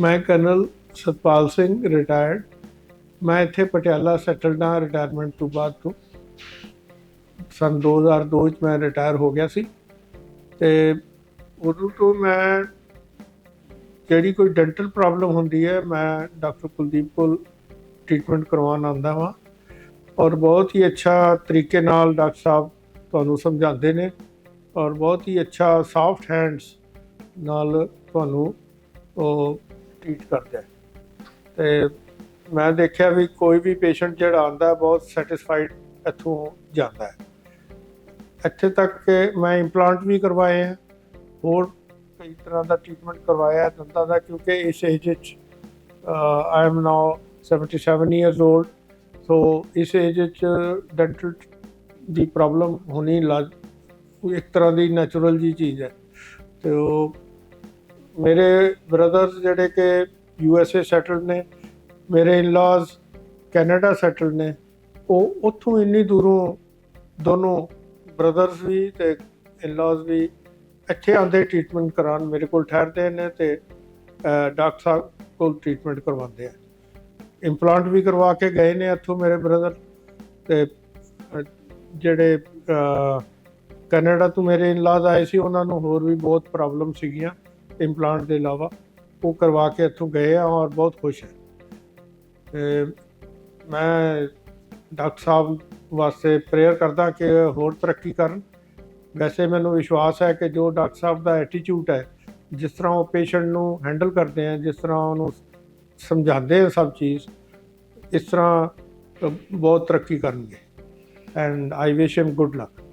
ਮੈਂ colonel Satpal Singh retired ਮੈਂ ਇੱਥੇ ਪਟਿਆਲਾ ਸੈਟਲਡ ਹਾਂ ਰਿਟਾਇਰਮੈਂਟ ਤੋਂ ਬਾਅਦ ਤੋਂ। ਸਨ 2002 ਚ ਮੈਂ ਰਿਟਾਇਰ ਹੋ ਗਿਆ ਸੀ। ਤੇ ਉਦੋਂ ਤੋਂ ਮੈਂ ਜਿਹੜੀ ਕੋਈ ਡੈਂਟਲ ਪ੍ਰੋਬਲਮ ਹੁੰਦੀ ਹੈ, ਮੈਂ ਡਾਕਟਰ ਕੁਲਦੀਪ ਕੋਲ ਟ੍ਰੀਟਮੈਂਟ ਕਰਵਾਉਣ ਆਉਂਦਾ ਹਾਂ ਔਰ ਬਹੁਤ ਹੀ ਅੱਛਾ ਤਰੀਕੇ ਨਾਲ ਡਾਕਟਰ ਸਾਹਿਬ ਤੁਹਾਨੂੰ ਸਮਝਾਉਂਦੇ ਨੇ। ਔਰ ਬਹੁਤ ਹੀ ਅੱਛਾ ਸੌਫਟ ਹੈਂਡਸ ਨਾਲ ਤੁਹਾਨੂੰ ਉਹ ਟ੍ਰੀਟ ਕਰਦਾ ਆ। ਤੇ ਮੈਂ ਦੇਖਿਆ ਵੀ ਕੋਈ ਵੀ ਪੇਸ਼ੈਂਟ ਜਿਹੜਾ ਆਉਂਦਾ, ਬਹੁਤ ਸੈਟੀਸਫਾਈਡ ਇੱਥੋਂ ਜਾਂਦਾ ਹੈ। ਇੱਥੇ ਤੱਕ ਕਿ ਮੈਂ ਇੰਪਲਾਂਟ ਵੀ ਕਰਵਾਏ ਹੈ ਹੋਰ ਕਈ ਤਰ੍ਹਾਂ ਦਾ ਟ੍ਰੀਟਮੈਂਟ ਕਰਵਾਇਆ ਦੰਦਾਂ ਦਾ, ਕਿਉਂਕਿ ਇਸ ਏਜ ਵਿੱਚ I am now 77 years old so ਇਸ ਏਜ ਵਿੱਚ ਡੈਂਟਲ ਦੀ ਪ੍ਰੋਬਲਮ ਹੋਣੀ ਲਾਜ਼ ਇੱਕ ਤਰ੍ਹਾਂ ਦੀ ਨੈਚੁਰਲ ਜੀ ਚੀਜ਼ ਹੈ। ਤੇ ਉਹ ਮੇਰੇ ਬ੍ਰਦਰਸ ਜਿਹੜੇ ਕਿ ਯੂ ਐਸ ਏ ਸੈਟਲਡ ਨੇ, ਮੇਰੇ ਇਨ-ਲॉज ਕੈਨੇਡਾ ਸੈਟਲਡ ਨੇ, ਉਹ ਉੱਥੋਂ ਇੰਨੀ ਦੂਰੋਂ ਦੋਨੋਂ ਬ੍ਰਦਰਸ ਵੀ ਤੇ ਇਨ-ਲॉज ਵੀ ਇੱਥੇ ਆਉਂਦੇ ਟ੍ਰੀਟਮੈਂਟ ਕਰਾਉਣ, ਮੇਰੇ ਕੋਲ ਠਹਿਰਦੇ ਨੇ ਤੇ ਡਾਕਟਰ ਸਾਹਿਬ ਕੋਲ ਟ੍ਰੀਟਮੈਂਟ ਕਰਵਾਉਂਦੇ ਆ। ਇੰਪਲਾਂਟ ਵੀ ਕਰਵਾ ਕੇ ਗਏ ਨੇ ਇੱਥੋਂ ਮੇਰੇ ਬ੍ਰਦਰ ਤੇ ਜਿਹੜੇ ਕੈਨੇਡਾ ਤੋਂ ਮੇਰੇ ਇਨ-ਲॉज ਆਏ ਸੀ, ਉਹਨਾਂ ਨੂੰ ਹੋਰ ਵੀ ਬਹੁਤ ਪ੍ਰੋਬਲਮ ਸੀਗੀਆਂ। ਇੰਪਲਾਂਟ ਦੇ ਇਲਾਵਾ ਉਹ ਕਰਵਾ ਕੇ ਇੱਥੋਂ ਗਏ ਆ ਔਰ ਬਹੁਤ ਖੁਸ਼ ਹੈ। ਤੇ ਮੈਂ ਡਾਕਟਰ ਸਾਹਿਬ ਵਾਸਤੇ ਪ੍ਰੇਅਰ ਕਰਦਾ ਕਿ ਹੋਰ ਤਰੱਕੀ ਕਰਨ। ਵੈਸੇ ਮੈਨੂੰ ਵਿਸ਼ਵਾਸ ਹੈ ਕਿ ਜੋ ਡਾਕਟਰ ਸਾਹਿਬ ਦਾ ਐਟੀਟਿਊਡ ਹੈ, ਜਿਸ ਤਰ੍ਹਾਂ ਉਹ ਪੇਸ਼ੈਂਟ ਨੂੰ ਹੈਂਡਲ ਕਰਦੇ ਆ, ਜਿਸ ਤਰ੍ਹਾਂ ਉਹਨੂੰ ਸਮਝਾਉਂਦੇ ਆ ਸਭ ਚੀਜ਼, ਇਸ ਤਰ੍ਹਾਂ ਬਹੁਤ ਤਰੱਕੀ ਕਰਨਗੇ। And I wish him good luck